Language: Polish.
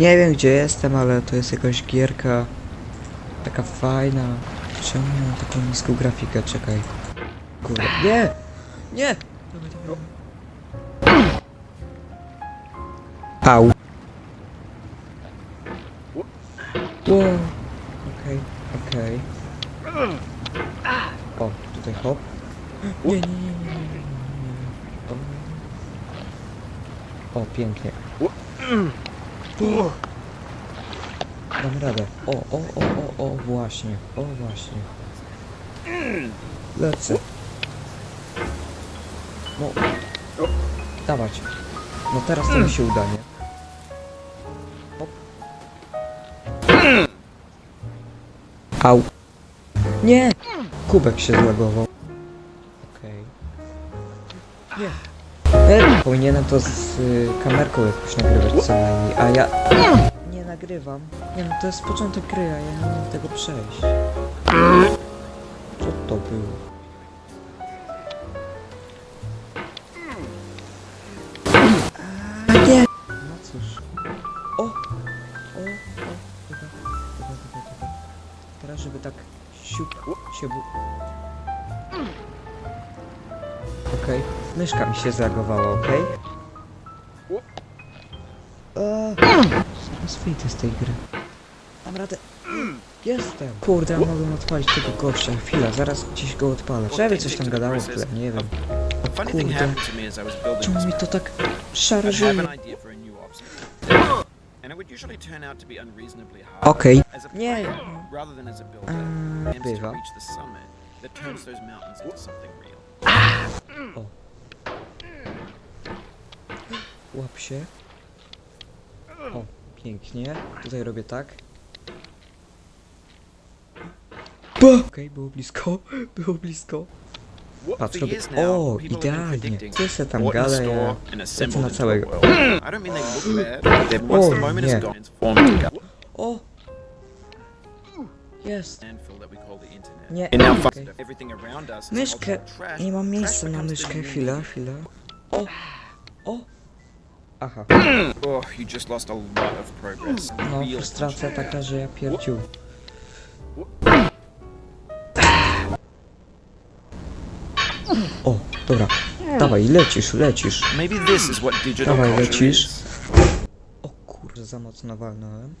Nie wiem gdzie jestem, ale to jest jakaś gierka taka fajna. Czemu mam taką niską grafikę? Czekaj. Kurde. Nie! Nie! Au. Wow. Okej, okej. O, tutaj hop. Nie, nie, nie, nie, nie, nie, nie, o, pięknie. Dam radę. O, o, o, o, o, właśnie. O, właśnie. Lecę. No. Dawać. No teraz to mi się uda, nie? Hop. Au. Nie! Kubek się zlagował. Okej. Nie. Powinienem to z y, kamerką jakoś nagrywać co najmniej, a ja nie nagrywam. Nie no, to jest początek gry, a ja nie umiem tego przejść. Co to było? A, nie! No cóż. O! O! O! Teraz, żeby tak siup się bu... Okej. Myszka mi się zreagowała, okej? Eee, Zaraz wyjdę z tej gry. Mam radę. Jestem. Kurde, ja mogłem odpalić tego gościa. Chwila, zaraz gdzieś go odpalę. Żeby coś tam gadało w tle, nie wiem. A funny thing Kurde. happened to me as I was building Czemu this mi to tak I have szarżuje? an idea for a new obstacle. And it would usually turn out to be unreasonably hard. Okej. As a Nie. player, rather than as a builder, Eee, to bywa. reach the summit that turns those mountains into something real. Łap się. O, pięknie. Tutaj robię tak. Okej, było blisko. Było blisko. Patrz, robię... O, idealnie. Ty se tam gada, ja... assembled na całego. O, nie. O! Jest. Nie. Okej. Myszkę. Nie mam miejsca na myszkę. Chwila, chwila. O! O! Aha. Oh, you just lost a lot of progress. No, frustracja taka, że ja pierdziu. O, dobra. Dawaj, lecisz, lecisz. Maybe this is what digital Dawaj, culture lecisz. is. O kurde, za mocno walnąłem.